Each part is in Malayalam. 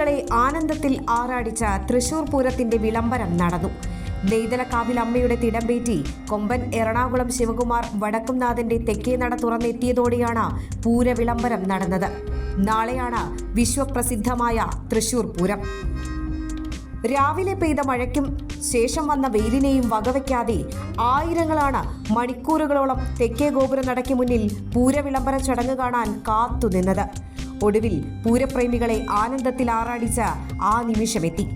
പൂരപ്രേമികളെ ആനന്ദത്തിൽ ആറാടിച്ച തൃശൂർ പൂരത്തിന്റെ വിളംബരം നടന്നു. നെയ്തലക്കാവിൽ അമ്മയുടെ തിടമ്പേറ്റി കൊമ്പൻ എറണാകുളം ശിവകുമാർ വടക്കുംനാഥന്റെ തെക്കേ നട തുറന്നെത്തിയതോടെയാണ് പൂര വിളംബരം നടന്നത്. നാളെയാണ് വിശ്വപ്രസിദ്ധമായ തൃശൂർ പൂരം. രാവിലെ പെയ്ത മഴയ്ക്കും ശേഷം വന്ന വെയിലിനെയും വകവയ്ക്കാതെ ആയിരങ്ങളാണ് മണിക്കൂറുകളോളം തെക്കേ ഗോപുര നടയ്ക്ക് മുന്നിൽ പൂരവിളംബര ചടങ്ങ് കാണാൻ കാത്തുനിന്നത്. ഒടുവിൽ പൂരപ്രേമികളെ ആനന്ദത്തിൽ ആറാടിച്ച ആ നിമിഷമെത്തി.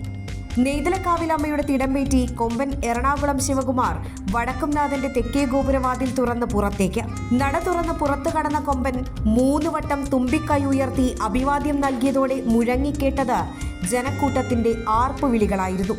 നെയ്തലക്കാവിൽ അമ്മയുടെ തിടമ്പേറ്റി കൊമ്പൻ എറണാകുളം ശിവകുമാർ വടക്കുംനാഥന്റെ തെക്കേ ഗോപുരവാതിൽ തുറന്ന് പുറത്തേക്ക്. നട തുറന്ന് പുറത്തു കടന്ന കൊമ്പൻ മൂന്ന് വട്ടം തുമ്പിക്കൈ ഉയർത്തി അഭിവാദ്യം നൽകിയതോടെ മുഴങ്ങിക്കേട്ടത് ജനക്കൂട്ടത്തിന്റെ ആർപ്പുവിളികളായിരുന്നു.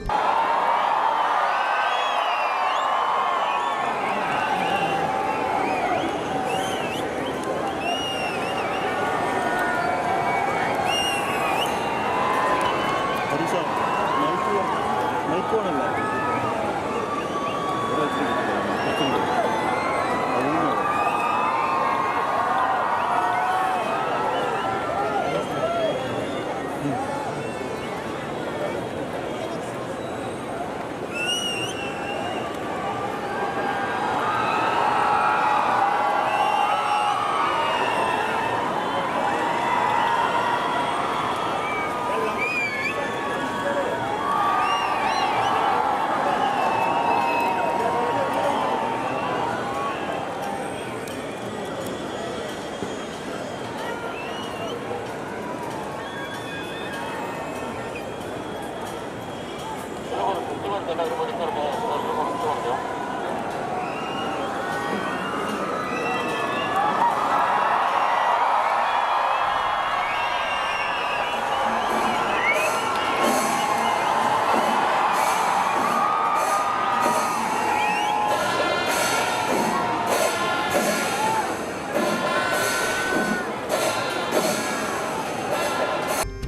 하는데 나 이거 보니까 뭐, 이거 보면 좋은데요?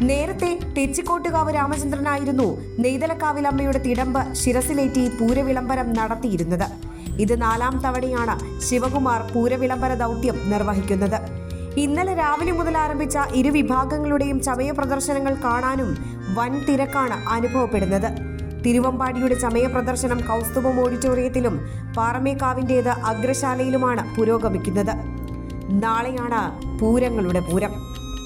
നേരത്തെ തെച്ചിക്കോട്ടുകാവ് രാമചന്ദ്രനായിരുന്നു നെയ്തലക്കാവിലമ്മയുടെ തിടമ്പ് ശിരസിലേറ്റി പൂരവിളംബരം നടത്തിയിരുന്നത്. ഇത് നാലാം തവണയാണ് ശിവകുമാർ പൂരവിളംബര ദൗത്യം നിർവഹിക്കുന്നത്. ഇന്നലെ രാവിലെ മുതൽ ആരംഭിച്ച ഇരു വിഭാഗങ്ങളുടെയും ചമയ പ്രദർശനങ്ങൾ കാണാനും വൻ തിരക്കാണ് അനുഭവപ്പെടുന്നത്. തിരുവമ്പാടിയുടെ ചമയ പ്രദർശനം കൗസ്തുഭം ഓഡിറ്റോറിയത്തിലും പാറമേക്കാവിന്റേത് അഗ്രശാലയിലുമാണ് പുരോഗമിക്കുന്നത്. നാളെയാണ് പൂരങ്ങളുടെ പൂരം.